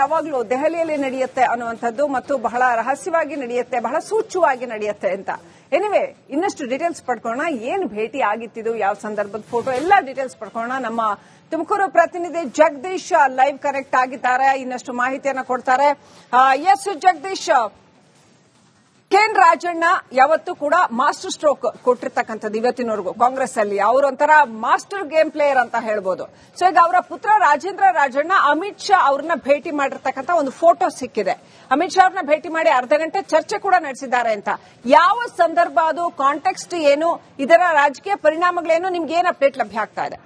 ಯಾವಾಗಲೂ ದೆಹಲಿಯಲ್ಲಿ ನಡೆಯುತ್ತೆ ಅನ್ನುವಂಥದ್ದು ಮತ್ತು ಬಹಳ ರಹಸ್ಯವಾಗಿ ನಡೆಯುತ್ತೆ, ಬಹಳ ಸೂಚ್ಯವಾಗಿ ನಡೆಯುತ್ತೆ ಅಂತ. ಎನಿವೆ ಇನ್ನಷ್ಟು ಡೀಟೇಲ್ಸ್ ಪಡ್ಕೋಣ ಏನ್ ಭೇಟಿ ಆಗಿತ್ತಿದು, ಯಾವ ಸಂದರ್ಭದ ಫೋಟೋ ಎಲ್ಲ ಡೀಟೇಲ್ಸ್ ಪಡ್ಕೋಣ ನಮ್ಮ ತುಮಕೂರು ಪ್ರತಿನಿಧಿ ಜಗದೀಶ್ ಲೈವ್ ಕನೆಕ್ಟ್ ಆಗಿದ್ದಾರೆ. ಇನ್ನಷ್ಟು ಮಾಹಿತಿಯನ್ನ ಕೊಡ್ತಾರೆ. ಎಸ್ ಜಗದೀಶ್. ಕೆನ್ ರಾಜಣ್ಣ ಯಾವತ್ತೂ ಕೂಡ ಮಾಸ್ಟರ್ ಸ್ಟ್ರೋಕ್ ಕೊಟ್ಟಿರ್ತಕ್ಕಂಥದ್ದು ಇವತ್ತಿನವರೆಗೂ ಕಾಂಗ್ರೆಸ್ ಅಲ್ಲಿ ಅವರೊಂಥರ ಮಾಸ್ಟರ್ ಗೇಮ್ ಪ್ಲೇಯರ್ ಅಂತ ಹೇಳ್ಬೋದು. ಸೊ, ಈಗ ಅವರ ಪುತ್ರ ರಾಜೇಂದ್ರ ರಾಜಣ್ಣ ಅಮಿತ್ ಶಾ ಅವ್ರನ್ನ ಭೇಟಿ ಮಾಡಿರ್ತಕ್ಕಂಥ ಒಂದು ಫೋಟೋ ಸಿಕ್ಕಿದೆ. ಅಮಿತ್ ಶಾ ಅವ್ರನ್ನ ಭೇಟಿ ಮಾಡಿ ಅರ್ಧ ಗಂಟೆ ಚರ್ಚೆ ಕೂಡ ನಡೆಸಿದ್ದಾರೆ ಅಂತ. ಯಾವ ಸಂದರ್ಭ ಅದು? ಕಾಂಟೆಕ್ಸ್ಟ್ ಏನು? ಇದರ ರಾಜಕೀಯ ಪರಿಣಾಮಗಳೇನು? ನಿಮ್ಗೆ ಏನ್ ಅಪ್ಡೇಟ್ ಲಭ್ಯ ಆಗ್ತಾ ಇದೆ?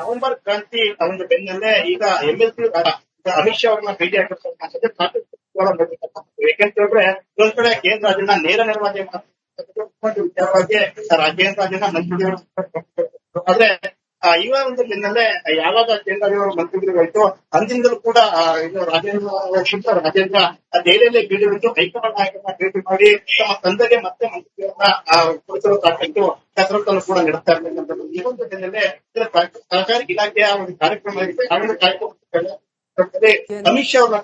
ನವೆಂಬರ್ ಕ್ರಾಂತಿ ಒಂದು ಬೆನ್ನಲ್ಲೇ ಈಗ ಎಂಎಲ್ಸಿ ಅಮಿತ್ ಶಾ ಅವ್ರನ್ನ ಭೇಟಿ ಆಗಿರ್ತಕ್ಕಂಥದ್ದು. ಯಾಕೆಂತ ಹೇಳಿದ್ರೆ ಒಂದ್ ಕಡೆ ಕೇಂದ್ರ ಅದನ್ನ ನೇರ ನೆರವಾಗಿ ರಾಜ್ಯಾಂತ ವಿಚಾರವಾಗಿ ರಾಜೇಂದ್ರ ರಾಜನ್ನ ಮಂತ್ರಿಗಳು ಆದ್ರೆ ಇವ ಒಂದು ಬೆನ್ನಲ್ಲೇ ಯಾವಾಗ ಕೇಂದ್ರ ಮಂತ್ರಿಗಳಿಗಾಯ್ತು ಅಂದಿನಿಂದಲೂ ಕೂಡ ಇದು ರಾಜೇಂದ್ರ ಶಿಲ್ಪ ರಾಜೇಂದ್ರ ಆ ಭೇಟಿ ಬಿಟ್ಟು ಹೈಕಮಾಂಡ್ ನಾಯಕರನ್ನ ಭೇಟಿ ಮಾಡಿ, ತಮ್ಮ ತಂದೆಗೆ ಮತ್ತೆ ಮಂತ್ರಿಗಳನ್ನ ಕುರಿತರು ಸಾಕಷ್ಟು ಕಸರತ್ತನ್ನು ಕೂಡ ನಡೆಸ್ತಾ ಇರ್ತಕ್ಕಂಥದ್ದು ಈ ಒಂದು ಬೆನ್ನಲ್ಲೇ ಸಹಕಾರಿ ಇಲಾಖೆಯ ಒಂದು ಕಾರ್ಯಕ್ರಮ ಇದೆ. ಆ ಒಂದು ಕಾರ್ಯಕ್ರಮ ಅಮಿತ್ ಶಾ ಅವರ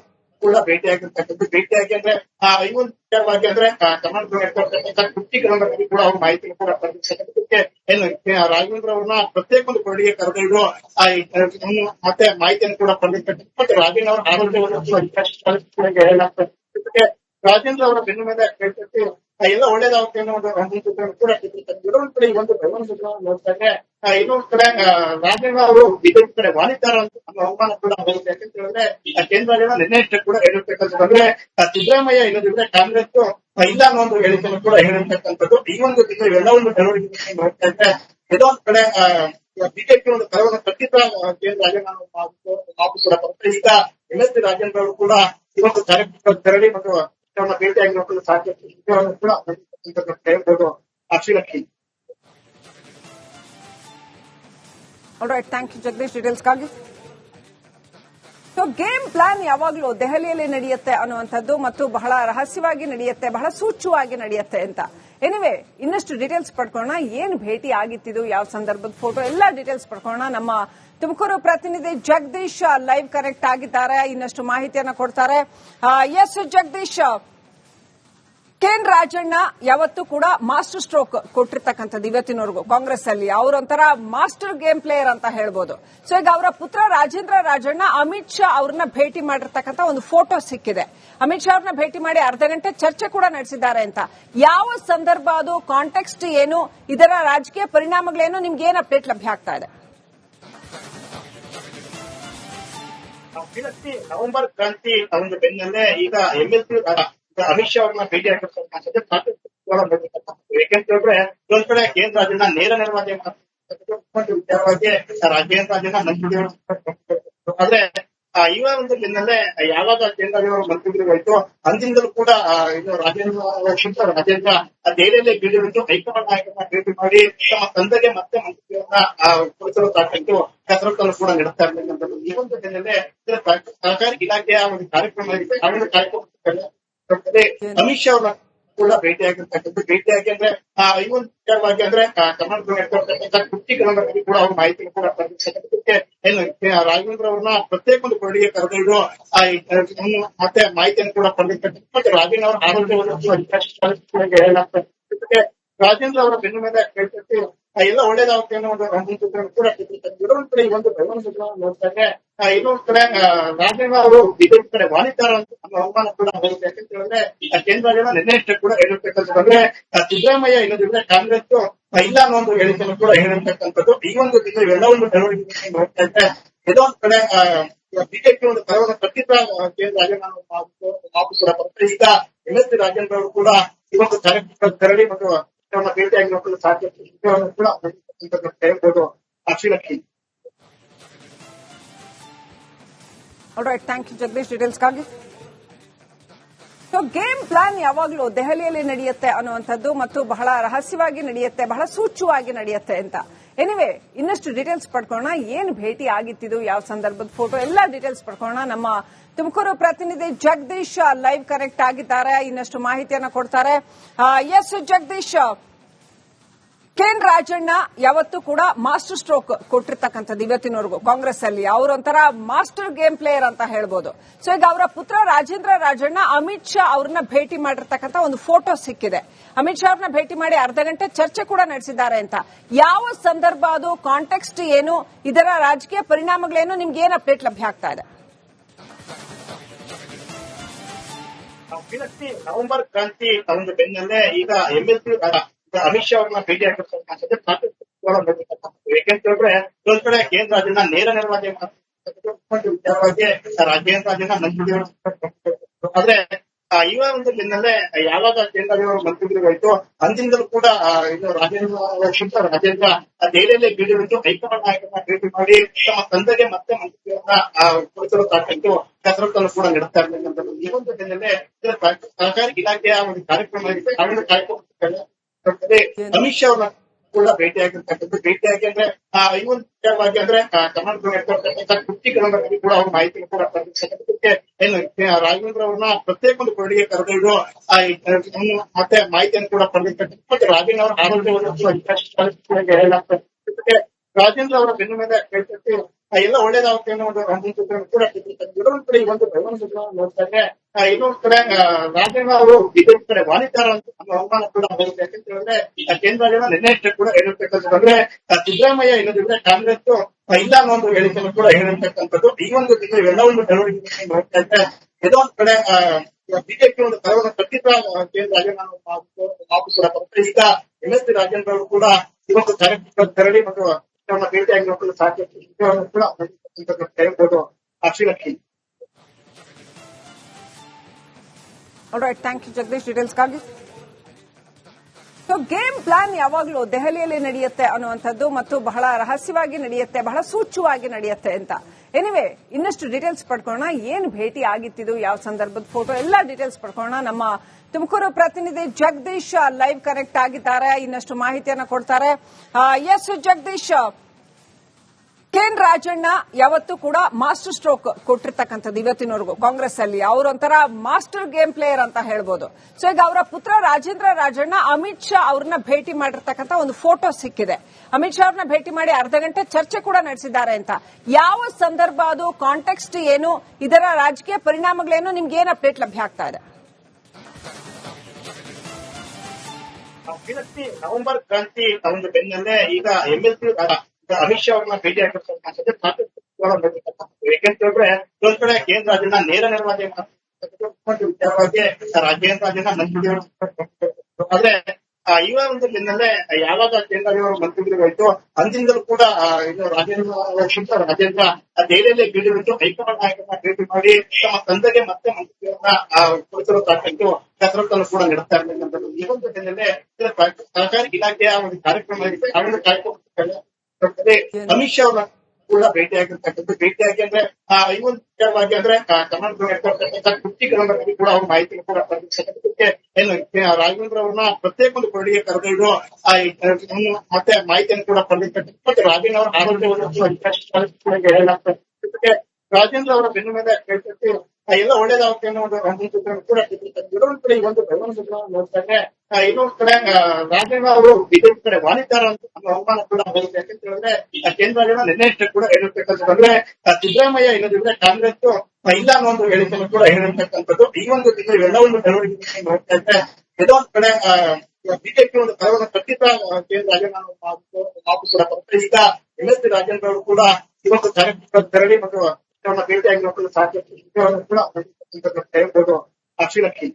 ಕೂಡ ಭೇಟಿಯಾಗಿರ್ತಕ್ಕಂಥದ್ದು. ಭೇಟಿಯಾಗಿ ಅಂದ್ರೆ ಆ, ಈ ಒಂದು ವಿಚಾರವಾಗಿ ಅಂದ್ರೆ ಆ, ಕರ್ನಾಟಕ ಇರ್ತಕ್ಕಂಥ ಕೃತಿಗಳ ಬಗ್ಗೆ ಕೂಡ ಅವ್ರ ಮಾಹಿತಿ ಕೂಡ ಪಡೆದಿರ್ತಕ್ಕಂಥದ್ದಕ್ಕೆ ಏನು ಆ, ರಾಘವೇಂದ್ರ ಅವ್ರನ್ನ ಪ್ರತ್ಯೇಕ ಒಂದು ಕೊರಡಿಗೆ ಕರೆದೊಯ್ದು ಆ, ಈ, ಇನ್ನು ಮತ್ತೆ ಮಾಹಿತಿಯನ್ನು ಕೂಡ ಪಡೆದಿರ್ತಕ್ಕಂಥ ಮತ್ತೆ ರಾಘವೇಂದ್ರ ಅವರ ಆರೋಗ್ಯವನ್ನು ಕೂಡ ಹೇಳಲಾಗ್ತದೆ ಜೊತೆಗೆ ರಾಜೇಂದ್ರ ಅವರ ಬೆನ್ನ ಮೇಲೆ ಆ, ಎಲ್ಲ ಒಳ್ಳೇದಾಗುತ್ತೆ ಅನ್ನೋ ಒಂದು ಚಿತ್ರವನ್ನು ಕೂಡ. ಇನ್ನೊಂದು ಕಡೆ ಈ ಒಂದು ಬೆಳವಣಿಗೆ ನೋಡ್ತಾ ಇದ್ರೆ ಆ, ಇನ್ನೊಂದು ಕಡೆ ರಾಜೇಂದ್ರ ಅವರು ಬಿಜೆಪಿ ಕಡೆ ವಾಲಿದಾರ ಅಂತ ಅನ್ನೋ ಅವಮಾನ ಕೂಡ ಆಗುತ್ತೆ ಯಾಕಂತ ಹೇಳಿದ್ರೆ ಕೇಂದ್ರ ನಿನ್ನೆ ಇಷ್ಟ ಕೂಡ ಹೇಳಿರ್ತಕ್ಕಂಥದ್ದು ಅಂದ್ರೆ ಇನ್ನೊಂದು ಸಿದ್ದರಾಮಯ್ಯ ಇಲ್ಲದಿದ್ರೆ ಕಾಂಗ್ರೆಸ್ ಇಲ್ಲ ಅನ್ನೋ ಒಂದು ಕೂಡ ಹೇಳಿರ್ತಕ್ಕಂಥದ್ದು ಈ ಒಂದು ದಿನ ಇವೆಲ್ಲ ಒಂದು ಬೆಳವಣಿಗೆ ನೋಡ್ತಾ ಇದ್ರೆ ಇದೋ ಒಂದು ಕಡೆ ಬಿಜೆಪಿ ಒಂದು ಕರವನ್ನು ಕಟ್ಟಿದ್ದ ಕೇಂದ್ರ ರಾಜೇಂದ್ರ ಮಾತು ಕೂಡ ಬರುತ್ತೆ ಈಗ ಎಂ ಎಸ್ ರಾಜೇಂದ್ರ ಅವರು ಕೂಡ ಇವತ್ತು ಕಾರ್ಯಕ್ರಮ ತೆರಳಿ ಮತ್ತು ಕೂಡ ಅಕ್ಷಿಲಕ್ಷ್ಮಿ ರೈಟ್ ಥ್ಯಾಂಕ್ ಯು ಜಗದೀಶ್ ಡೀಟೇಲ್ಸ್ಗಾಗಿ ಸೊ ಗೇಮ್ ಪ್ಲಾನ್ ಯಾವಾಗಲೂ ದೆಹಲಿಯಲ್ಲಿ ನಡೆಯುತ್ತೆ ಅನ್ನುವಂಥದ್ದು ಮತ್ತು ಬಹಳ ರಹಸ್ಯವಾಗಿ ನಡೆಯುತ್ತೆ, ಬಹಳ ಸೂಚ್ಯವಾಗಿ ನಡೆಯುತ್ತೆ ಅಂತ. ಎನಿವೆ ಇನ್ನಷ್ಟು ಡೀಟೇಲ್ಸ್ ಪಡ್ಕೋಣ ಏನ್ ಭೇಟಿ ಆಗಿತ್ತಿದು, ಯಾವ ಸಂದರ್ಭದ ಫೋಟೋ ಎಲ್ಲ ಡೀಟೇಲ್ಸ್ ಪಡ್ಕೋಣ ನಮ್ಮ ತುಮಕೂರು ಪ್ರತಿನಿಧಿ ಜಗದೀಶ್ ಲೈವ್ ಕನೆಕ್ಟ್ ಆಗಿದ್ದಾರೆ. ಇನ್ನಷ್ಟು ಮಾಹಿತಿಯನ್ನ ಕೊಡ್ತಾರೆ. ಎಸ್ ಜಗದೀಶ್ ಕೆನ್ ರಾಜಣ್ಣ ಯಾವತ್ತೂ ಕೂಡ ಮಾಸ್ಟರ್ ಸ್ಟ್ರೋಕ್ ಕೊಟ್ಟಿರ್ತಕ್ಕಂಥದ್ದು ಇವತ್ತಿನವರೆಗೂ ಕಾಂಗ್ರೆಸ್ ಅಲ್ಲಿ ಅವರೊಂಥರ ಮಾಸ್ಟರ್ ಗೇಮ್ ಪ್ಲೇಯರ್ ಅಂತ ಹೇಳ್ಬೋದು. ಸೊ ಈಗ ಅವರ ಪುತ್ರ ರಾಜೇಂದ್ರ ರಾಜಣ್ಣ ಅಮಿತ್ ಶಾ ಅವ್ರನ್ನ ಭೇಟಿ ಮಾಡಿರ್ತಕ್ಕಂಥ ಒಂದು ಫೋಟೋ ಸಿಕ್ಕಿದೆ. ಅಮಿತ್ ಶಾ ಅವ್ರನ್ನ ಭೇಟಿ ಮಾಡಿ ಅರ್ಧ ಗಂಟೆ ಚರ್ಚೆ ಕೂಡ ನಡೆಸಿದ್ದಾರೆ ಅಂತ. ಯಾವ ಸಂದರ್ಭ ಅದು? ಕಾಂಟೆಕ್ಸ್ಟ್ ಏನು? ಇದರ ರಾಜಕೀಯ ಪರಿಣಾಮಗಳೇನು? ನಿಮ್ಗೆ ಏನು ಅಪ್ಡೇಟ್ ಲಭ್ಯ ಆಗ್ತಾ ಇದೆ? ನವೆಂಬರ್ ಕ್ರಾಂತಿ ಬೆನ್ನಲ್ಲೇ ಈಗ ಎಂಎಲ್ಸಿ ಅಮಿತ್ ಶಾ ಅವ್ರನ್ನ ಭೇಟಿ ಆಗಿರ್ತಕ್ಕಂಥದ್ದು ಏಕೆಂತ ಹೇಳಿದ್ರೆ, ಒಂದ್ ಕಡೆ ಕೇಂದ್ರ ಅದನ್ನ ನೇರ ನೇರವಾಗಿ ವಿಚಾರವಾಗಿ ರಾಜನ್ನ ಮಂತ್ರಿಗಳು ಆದ್ರೆ ಇವ ಒಂದು ಹಿನ್ನೆಲೆ ಯಾವಾಗ ಕೇಂದ್ರ ಮಂತ್ರಿಗಳಿಗಾಯ್ತು ಅಂದಿನಿಂದಲೂ ಕೂಡ ಇದು ರಾಜೇಂದ್ರ ಕ್ಷೇತ್ರ ರಾಜೇಂದ್ರ ಆ ಭೇಟಿ ಬೀಳಿಬಿಟ್ಟು ಹೈಕಮಾಂಡ್ ನಾಯಕರನ್ನ ಭೇಟಿ ಮಾಡಿ, ತಮ್ಮ ತಂದೆಗೆ ಮತ್ತೆ ಮಂತ್ರಿಗಳನ್ನ ಕುರಿತರು ಸಾಕಷ್ಟು ಕಸರತ್ತನ್ನು ಕೂಡ ನಡೆಸ್ತಾ ಇರ್ತಕ್ಕಂಥದ್ದು ಈ ಒಂದು ಹಿನ್ನೆಲೆ ಸಹಕಾರಿ ಇಲಾಖೆಯ ಒಂದು ಕಾರ್ಯಕ್ರಮ ಇದೆ ಆ ಕಾರ್ಯಕ್ರಮ ಅಮಿತ್ ಶಾ ಅವರ ಕೂಡ ಭೇಟಿಯಾಗಿರ್ತಕ್ಕಂಥದ್ದು ಭೇಟಿಯಾಗಿ ಅಂದ್ರೆ ಅಂದ್ರೆ ಒಂದು ವಿಚಾರವಾಗಿ ಅಂದ್ರೆ ಕರ್ನಾಟಕ ಇರ್ತಕ್ಕಂಥ ಕನ್ನಡದಲ್ಲಿ ಕೂಡ ಅವ್ರ ಮಾಹಿತಿ ಕೂಡ ಪಡೆದಿರ್ತಕ್ಕಂಥದ್ದಕ್ಕೆ ಏನು ರಾಘವೇಂದ್ರ ಅವ್ರನ್ನ ಪ್ರತ್ಯೇಕ ಒಂದು ಕೊರಡಿಗೆ ಕರೆದೊಯ್ದು ಮತ್ತೆ ಮಾಹಿತಿಯನ್ನು ಕೂಡ ಪಡೆದಿರ್ತಕ್ಕಂಥ ಮತ್ತೆ ರಾಘವೇಂದ್ರ ಅವರ ಆರೋಗ್ಯವನ್ನು ಜೊತೆಗೆ ರಾಜೇಂದ್ರ ಅವರ ಬೆನ್ನ ಮೇಲೆ ಕೇಳ್ತಿರ್ತೀವಿ ಎಲ್ಲ ಒಳ್ಳೇದಾಗುತ್ತೆ ಅನ್ನೋ ಒಂದು ಚಿತ್ರವನ್ನು ಕೂಡ. ಇನ್ನೊಂದು ಕಡೆ ಈ ಒಂದು ಬೆಳವಣಿಗೆ ನೋಡ್ತಾ ನೋಡ್ತಾರೆ ಇನ್ನೊಂದು ಕಡೆ ರಾಜೇಂದ್ರ ಅವರು ಬಿಜೆಪಿ ಕಡೆ ವಾಣಿಜ್ಯ ಅಂತ ಅವಮಾನ ಕೂಡ ಹೋಗುತ್ತೆ ಯಾಕಂತ ಹೇಳಿದ್ರೆ ಕೇಂದ್ರ ರಾಜ್ಯದ ನಿನ್ನೆ ಅಷ್ಟೇ ಕೂಡ ಹೇಳಿರ್ತಕ್ಕಂಥದ್ದು ಅಂದ್ರೆ ಸಿದ್ದರಾಮಯ್ಯ ಇಲ್ಲದಿದ್ರೆ ಕಾಂಗ್ರೆಸ್ ಇಲ್ಲ ಅನ್ನೋ ಒಂದು ಹೇಳಿಕೆಯನ್ನು ಕೂಡ ಹೇಳಿರ್ತಕ್ಕಂಥದ್ದು ಈ ಒಂದು ದಿನ ಇವೆಲ್ಲ ಒಂದು ಬೆಳವಣಿಗೆ ನೋಡ್ತಾ ಇದ್ರೆ ಇದೊಂದ್ ಕಡೆ ಬಿಜೆಪಿ ಒಂದು ಕರವನ್ನು ಕಟ್ಟಿದ್ದ ಕೇಂದ್ರ ಮಾತು ಕೂಡ ಬರುತ್ತೆ ಈಗ ಎಂ ಎಸ್ ರಾಜೇಂದ್ರ ಅವರು ಕೂಡ ಇವತ್ತು ಕಾರ್ಯಕ್ರಮ ತೆರಳಿ ಮತ್ತು ತಮ್ಮ ಭೇಟಿಯಾಗಿರುವಂತಹ ಸಾಕಷ್ಟು ವಿಷಯವನ್ನು ಕೂಡ ಸೊ ಗೇಮ್ ಪ್ಲಾನ್ ಯಾವಾಗಲೂ ದೆಹಲಿಯಲ್ಲಿ ನಡೆಯುತ್ತೆ ಅನ್ನುವಂಥದ್ದು ಮತ್ತು ಬಹಳ ರಹಸ್ಯವಾಗಿ ನಡೆಯುತ್ತೆ, ಬಹಳ ಸೂಚ್ಯವಾಗಿ ನಡೆಯುತ್ತೆ ಅಂತ. ಎನಿವೆ ಇನ್ನಷ್ಟು ಡೀಟೇಲ್ಸ್ ಪಡ್ಕೋಣ ಏನ್ ಭೇಟಿ ಆಗಿತ್ತಿದು ಯಾವ ಸಂದರ್ಭದ ಫೋಟೋ ಎಲ್ಲ ಡೀಟೇಲ್ಸ್ ಪಡ್ಕೋಣ ನಮ್ಮ ತುಮಕೂರು ಪ್ರತಿನಿಧಿ ಜಗದೀಶ್ ಲೈವ್ ಕನೆಕ್ಟ್ ಆಗಿದ್ದಾರೆ. ಇನ್ನಷ್ಟು ಮಾಹಿತಿಯನ್ನ ಕೊಡ್ತಾರೆ. ಎಸ್ ಜಗದೀಶ್. ಕೆನ್ ರಾಜಣ್ಣ ಯಾವತ್ತೂ ಕೂಡ ಮಾಸ್ಟರ್ ಸ್ಟ್ರೋಕ್ ಕೊಟ್ಟಿರ್ತಕ್ಕಂಥದ್ದು ಇವತ್ತಿನವರೆಗೂ ಕಾಂಗ್ರೆಸ್ ಅಲ್ಲಿ ಅವರೊಂಥರ ಮಾಸ್ಟರ್ ಗೇಮ್ ಪ್ಲೇಯರ್ ಅಂತ ಹೇಳ್ಬೋದು. ಸೊ, ಈಗ ಅವರ ಪುತ್ರ ರಾಜೇಂದ್ರ ರಾಜಣ್ಣ ಅಮಿತ್ ಶಾ ಅವ್ರನ್ನ ಭೇಟಿ ಮಾಡಿರ್ತಕ್ಕಂಥ ಒಂದು ಫೋಟೋ ಸಿಕ್ಕಿದೆ. ಅಮಿತ್ ಶಾ ಅವ್ರನ್ನ ಭೇಟಿ ಮಾಡಿ ಅರ್ಧ ಗಂಟೆ ಚರ್ಚೆ ಕೂಡ ನಡೆಸಿದ್ದಾರೆ ಅಂತ. ಯಾವ ಸಂದರ್ಭ ಅದು? ಕಾಂಟೆಕ್ಸ್ಟ್ ಏನು? ಇದರ ರಾಜಕೀಯ ಪರಿಣಾಮಗಳೇನು? ನಿಮ್ಗೆ ಏನ್ ಅಪ್ಡೇಟ್ ಲಭ್ಯ ಆಗ್ತಾ ಇದೆ? ನವೆಂಬರ್ ಕ್ರಾಂತಿ ಒಂದು ಬೆನ್ನಲ್ಲೇ ಈಗ ಎಂಎಲ್ಸಿ ಅಮಿತ್ ಶಾ ಅವ್ರನ್ನ ಭೇಟಿ ಆಗಿರ್ತಕ್ಕಂಥದ್ದು ಸಾಕಷ್ಟು ಏಕೆಂತ ಹೇಳಿದ್ರೆ ಒಂದ್ ಕಡೆ ಕೇಂದ್ರ ಅದನ್ನ ನೇರ ನೇರವಾಗಿ ವಿಚಾರವಾಗಿ ರಾಜೇಂದ್ರ ಅದನ್ನ ಮಂತ್ರಿಗಳು ಆದ್ರೆ ಈ ಒಂದು ಬೆನ್ನಲ್ಲೇ ಯಾವಾಗ ಕೇಂದ್ರದವರು ಮಂತ್ರಿಗಳು ಅಂದಿನಿಂದಲೂ ಕೂಡ ಇದು ರಾಜೇಂದ್ರ ಶಿಲ್ಪ ರಾಜೇಂದ್ರ ದೆಹಲಿಯಲ್ಲೇ ಬೀಳಿಬಿಟ್ಟು ಹೈಕಮಾಂಡ್ ನಾಯಕರನ್ನ ಭೇಟಿ ಮಾಡಿ ತಮ್ಮ ತಂದೆಗೆ ಮತ್ತೆ ಮಂತ್ರಿಗಳನ್ನ ಕುರಿತರು ಸಾಕಷ್ಟು ಕಸರತ್ತನ್ನು ಕೂಡ ನಡೆಸ್ತಾ ಇರ್ತಕ್ಕಂಥದ್ದು ಈ ಒಂದು ಸಹಕ- ಸಹಕಾರಿ ಇಲಾಖೆಯ ಒಂದು ಕಾರ್ಯಕ್ರಮ ಆಗಿದೆ ಒಂದು ಕಾರ್ಯಕ್ರಮದಲ್ಲಿ ಅಮಿತ್ ಶಾ ಅವ್ರನ್ನ ಕೂಡ ಭೇಟಿಯಾಗಿರ್ತಕ್ಕಂಥದ್ದು ಭೇಟಿಯಾಗಿ ಅಂದ್ರೆ ಆ, ಅಂದ್ರೆ ವಿಚಾರವಾಗಿ ಅಂದ್ರೆ ಕರ್ನಾಟಕ ಇರ್ತಕ್ಕಂಥ ಕೃತಿಗಳ ಕೂಡ ಅವ್ರ ಮಾಹಿತಿ ಕೂಡ ಪಡೆದಿರ್ತಕ್ಕಂಥದ್ದಕ್ಕೆ ಏನು ರಾಘವೇಂದ್ರ ಅವ್ರನ್ನ ಪ್ರತ್ಯೇಕ ಒಂದು ಕೊರಡಿಗೆ ಕರೆದೊಯ್ದು ಆ, ಮತ್ತೆ ಮಾಹಿತಿಯನ್ನು ಕೂಡ ಪಡೆದಿರ್ತಕ್ಕಂಥ ಮತ್ತೆ ರಾಜೇಂದ್ರ ಅವರ ಆರೋಗ್ಯವನ್ನು ಕೂಡ ಹೇಳಲಾಗ್ತದೆ. ರಾಜೇಂದ್ರ ಅವರ ಬೆನ್ನ ಮೇಲೆ ಕೇಳ್ತಕ್ಕೆ ಎಲ್ಲ ಒಳ್ಳೇದಾಗುತ್ತೆ ಅನ್ನೋ ಒಂದು ಒಂದು ಚಿತ್ರಣ ಕೂಡ. ಇನ್ನೊಂದು ಕಡೆ ಒಂದು ಬೆಳವಣಿಗೆಗಳನ್ನ ನೋಡ್ತಾ ಇದ್ರೆ ಆ, ಇನ್ನೊಂದು ಕಡೆ ರಾಜೇಂದ್ರ ಅವರು ಇದೊಂದು ಕಡೆ ವಾಣಿಜ್ಯ ಅಂತ ಅವಮಾನ ಕೂಡ ಬರುತ್ತೆ ಯಾಕಂತ ಹೇಳಿದ್ರೆ ಕೇಂದ್ರ ಜನ ನಿನ್ನೆ ಕೂಡ ಹೇಳಿರ್ತಕ್ಕಂಥದ್ದು ಅಂದ್ರೆ ಸಿದ್ದರಾಮಯ್ಯ ಇಲ್ಲದಿದ್ರೆ ಕಾಂಗ್ರೆಸ್ ಇಲ್ಲ ಅನ್ನೋ ಒಂದು ಹೇಳಿಕೆಯನ್ನು ಕೂಡ ಹೇಳಿರ್ತಕ್ಕಂಥದ್ದು. ಈ ಒಂದು ಜಿಲ್ಲೆ ಎಲ್ಲ ಒಂದು ಬೆಳವಣಿಗೆ ನೋಡ್ತಾ ಇದ್ರೆ ಏನೋ ಒಂದ್ ಕಡೆ ಬಿಜೆಪಿ ಒಂದು ಕರವನ್ನು ಕಟ್ಟಿದ್ದ ಕೇಂದ್ರ ರಾಜೇಂದ್ರ ನಾವು ಕೂಡ ಬರುತ್ತೆ ಈಗ ಎಂ ಎಸ್ ರಾಜೇಂದ್ರ ಅವರು ಕೂಡ ಇವತ್ತು ಕಾರ್ಯಕ್ರಮ ತೆರಳಿ ಮತ್ತು ನಮ್ಮ ಡೀಟೇಲ್ಸ್ಗಾಗಿ ಸೊ ಗೇಮ್ ಪ್ಲಾನ್ ಯಾವಾಗಲೂ ದೆಹಲಿಯಲ್ಲಿ ನಡೆಯುತ್ತೆ ಅನ್ನುವಂಥದ್ದು ಮತ್ತು ಬಹಳ ರಹಸ್ಯವಾಗಿ ನಡೆಯುತ್ತೆ, ಬಹಳ ಸೂಚ್ಯವಾಗಿ ನಡೆಯುತ್ತೆ ಅಂತ. ಎನಿವೆ ಇನ್ನಷ್ಟು ಡೀಟೇಲ್ಸ್ ಪಡ್ಕೊಳ್ಳೋಣ. ಏನ್ ಭೇಟಿ ಆಗಿತ್ತಿದು, ಯಾವ ಸಂದರ್ಭದ ಫೋಟೋ ಎಲ್ಲ ಡೀಟೇಲ್ಸ್ ಪಡ್ಕೊಳ್ಳೋಣ. ನಮ್ಮ ತುಮಕೂರು ಪ್ರತಿನಿಧಿ ಜಗದೀಶ್ ಲೈವ್ ಕನೆಕ್ಟ್ ಆಗಿದ್ದಾರೆ, ಇನ್ನಷ್ಟು ಮಾಹಿತಿಯನ್ನು ಕೊಡ್ತಾರೆ. ಎಸ್ ಜಗದೀಶ್ ಕೆನ್ ರಾಜಣ್ಣ ಯಾವತ್ತೂ ಕೂಡ ಮಾಸ್ಟರ್ ಸ್ಟ್ರೋಕ್ ಕೊಟ್ಟಿರ್ತಕ್ಕಂಥದ್ದು ಇವತ್ತಿನವರೆಗೂ ಕಾಂಗ್ರೆಸ್ ಅಲ್ಲಿ ಅವರೊಂಥರ ಮಾಸ್ಟರ್ ಗೇಮ್ ಪ್ಲೇಯರ್ ಅಂತ ಹೇಳ್ಬೋದು. ಸೊ, ಈಗ ಅವರ ಪುತ್ರ ರಾಜೇಂದ್ರ ರಾಜಣ್ಣ ಅಮಿತ್ ಶಾ ಅವ್ರನ್ನ ಭೇಟಿ ಮಾಡಿರ್ತಕ್ಕಂಥ ಒಂದು ಫೋಟೋ ಸಿಕ್ಕಿದೆ. ಅಮಿತ್ ಶಾ ಅವ್ರನ್ನ ಭೇಟಿ ಮಾಡಿ ಅರ್ಧ ಗಂಟೆ ಚರ್ಚೆ ಕೂಡ ನಡೆಸಿದ್ದಾರೆ ಅಂತ. ಯಾವ ಸಂದರ್ಭ ಅದು? ಕಾಂಟೆಕ್ಸ್ಟ್ ಏನು? ಇದರ ರಾಜಕೀಯ ಪರಿಣಾಮಗಳೇನು? ನಿಮ್ಗೆ ಏನ್ ಅಪ್ಡೇಟ್ ಲಭ್ಯ ಆಗ್ತಾ ಇದೆ? ನವೆಂಬರ್ ಕ್ರಾಂತಿ ಒಂದು ಬೆನ್ನಲ್ಲೇ ಈಗ ಎಂಎಲ್ಸಿ ಅಮಿತ್ ಶಾ ಅವ್ರನ್ನ ಭೇಟಿ ಆಗಿರ್ತಕ್ಕಂಥದ್ದು. ಯಾಕೆಂತ ಹೇಳಿದ್ರೆ, ಒಂದ್ ಕಡೆ ಕೇಂದ್ರ ಅದನ್ನ ನೇರ ರಾಜ್ಯ ವಿಚಾರವಾಗಿ ರಾಜೇಂದ್ರ ಅದನ್ನ ಮಂತ್ರಿಗಳು ಆದ್ರೆ ಆ, ಒಂದು ಬೆನ್ನಲ್ಲೇ ಯಾವಾಗ ಕೇಂದ್ರದವರು ಮಂತ್ರಿಗಳಿಗಾಯ್ತು ಅಂದಿನಿಂದಲೂ ಕೂಡ ಇದು ರಾಜೇಂದ್ರ ಶಿಲ್ಪ ರಾಜೇಂದ್ರ ಆ ಭೇಟಿ ಬಿಟ್ಟು ಹೈಕಮಾಂಡ್ ನಾಯಕರನ್ನ ಭೇಟಿ ಮಾಡಿ ತಮ್ಮ ತಂದೆಗೆ ಮತ್ತೆ ಮಂತ್ರಿಗಳನ್ನ ಕೊಡಿಸಲು ಸಾಕಷ್ಟು ಕಸರತ್ತನ್ನು ಕೂಡ ನಡೆಸ್ತಾ ಇರ್ತಕ್ಕಂಥದ್ದು ಈ ಒಂದು ಬೆನ್ನಲ್ಲೇ ಸಹಕಾರಿ ಇಲಾಖೆಯ ಒಂದು ಕಾರ್ಯಕ್ರಮ ಆಗಿದೆ ಆ ಒಂದು ಕಾರ್ಯಕ್ರಮದಲ್ಲಿ ಅಮಿತ್ ಶಾ ಅವರ ಕೂಡ ಭೇಟಿಯಾಗಿರ್ತಕ್ಕಂಥದ್ದು ಭೇಟಿಯಾಗಿ ಅಂದ್ರೆ ಈ ಒಂದು ವಿಚಾರವಾಗಿ ಅಂದ್ರೆ ಕರ್ನಾಟಕ ಇರ್ತಕ್ಕಂಥ ಬಗ್ಗೆ ಕೂಡ ಅವ್ರ ಮಾಹಿತಿ ಕೂಡ ಪಡೆದಿರ್ತಕ್ಕಂಥದ್ದಕ್ಕೆ ಏನು ರಾಘವೇಂದ್ರ ಅವ್ರನ್ನ ಪ್ರತ್ಯೇಕ ಒಂದು ಕೊರಡಿಗೆ ಕರೆದೊಯ್ದು ಮತ್ತೆ ಮಾಹಿತಿಯನ್ನು ಕೂಡ ಪಡೆದಿರ್ತಕ್ಕಂಥ, ಮತ್ತೆ ರಾಜೇಂದ್ರ ಅವರ ಆರೋಗ್ಯವನ್ನು ಹೇಳಲಾಗ್ತದೆ ರಾಜೇಂದ್ರ ಅವರ ಬೆನ್ನು ಮೇಲೆ ಎಲ್ಲ ಒಳ್ಳೇದಾಗುತ್ತೆ ಅನ್ನೋ ಒಂದು ಚಿತ್ರಣ ಕೂಡ. ಇನ್ನೊಂದು ಕಡೆ ಈ ಒಂದು ಬೆಳವಣಿಗೆ ನೋಡ್ತಾ ಆ, ಇನ್ನೊಂದು ಕಡೆ ರಾಜಣ್ಣ ಅವರು ಬಿಜೆಪಿ ಕಡೆ ವಾಲಿದ್ದಾರ ಅಂತ ಅನ್ನೋ ಅವಮಾನ ಕೂಡ ಬರುತ್ತೆ ಯಾಕಂತ ಹೇಳಿದ್ರೆ ಕೇಂದ್ರ ನಿನ್ನೆ ಕೂಡ ಹೇಳಿರ್ತಕ್ಕಂಥದ್ದು ಅಂದ್ರೆ ಸಿದ್ದರಾಮಯ್ಯ ಇಲ್ಲದಿದ್ರೆ ಕಾಂಗ್ರೆಸ್ ಇಲ್ಲ ಅನ್ನೋ ಒಂದು ಹೇಳಿಕೆಯನ್ನು ಕೂಡ ಹೇಳಿರ್ತಕ್ಕಂಥದ್ದು. ಈ ಒಂದು ಎಲ್ಲ ಒಂದು ಬೆಳವಣಿಗೆ ನೋಡ್ತಾ ಇದ್ರೆ ಒಂದ್ ಕಡೆ ಬಿಜೆಪಿ ಒಂದು ಕರವನ್ನು ಕಟ್ಟಿದ್ದ ಕೇಂದ್ರ ಮಾತು ಮಾತು ಕೂಡ ಈಗ ಎಂ ಎಸ್ ರಾಜೇಂದ್ರ ಅವರು ಕೂಡ ಇವತ್ತು ಕಾರ್ಯಕ್ರಮ ತೆರಳಿ ಮತ್ತು ನಮ್ಮ ಭೇಟಿಯಾಗಿ ನೋಡಲು ಸಾಕಷ್ಟು ವಿಷಯವನ್ನು ಕೂಡ ಹೊಂದಿರ್ತಕ್ಕಂಥದ್ದು ಹೇಳ್ಬೋದು ಅಕ್ಷಿಲಕ್ಷ್ಮಿ